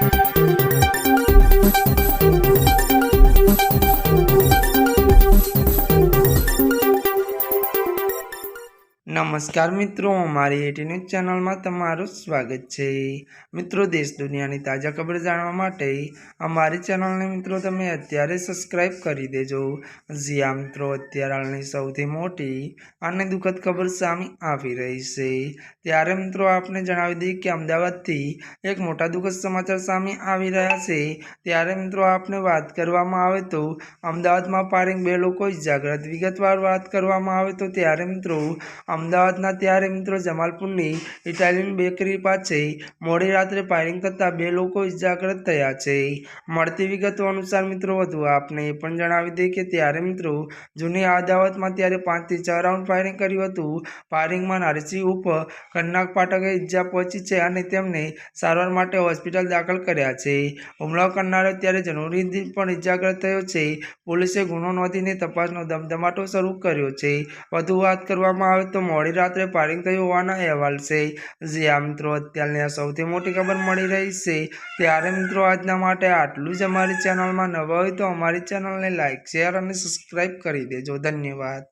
Thank you. નમસ્કાર મિત્રો અમારી એટી ન્યૂઝ ચેનલમાં તમારું સ્વાગત છે. મિત્રો, દેશ દુનિયાની તાજા ખબર જાણવા માટે અમારી ચેનલને મિત્રો તમે અત્યારે સબસ્ક્રાઇબ કરી દેજો. જ્યાં મિત્રો અત્યારે હાલની સૌથી મોટી અને દુઃખદ ખબર સામે આવી રહી છે. ત્યારે મિત્રો આપને જણાવી દઈએ કે અમદાવાદથી એક મોટા દુઃખદ સમાચાર સામે આવી રહ્યા છે. ત્યારે મિત્રો આપને વાત કરવામાં આવે તો અમદાવાદમાં પારિંગ બે લોકો જાગૃત વિગતવાર વાત કરવામાં આવે તો ત્યારે મિત્રો અમદાવાદના ત્યારે મિત્રો જમાલપુરની ઇટાલિયન બેકરી પાસે મોડી રાત્રે ફાયરિંગ થતાં બે લોકો ઇજાગ્રસ્ત થયા છે. મળતી વિગતો અનુસાર મિત્રો વધુ આપને એ પણ જણાવી દઈએ કે ત્યારે મિત્રો જૂની અદાવતમાં ત્યારે પાંચથી છ રાઉન્ડ ફાયરિંગ કર્યું હતું. ફાયરિંગમાં નારસી ઉપ કન્નાક પાઠકે ઇજા પહોંચી છે અને તેમને સારવાર માટે હોસ્પિટલ દાખલ કર્યા છે. હુમલો કરનારો ત્યારે જનુરીદ્દીન પણ ઇજાગ્રસ્ત થયો છે. પોલીસે ગુનો નોંધીને તપાસનો ધમધમાટો શરૂ કર્યો છે. વધુ વાત કરવામાં આવે તો મોડી રાત્રે ફાયરિંગ થયું હોવાના અહેવાલ છે. જે આ મિત્રો અત્યારની સૌથી મોટી ખબર મળી રહી છે. ત્યારે મિત્રો આજના માટે આટલું જ અમારી ચેનલમાં નવા હોય તો અમારી ચેનલને લાઇક શેર અને સબસ્ક્રાઈબ કરી દેજો. ધન્યવાદ.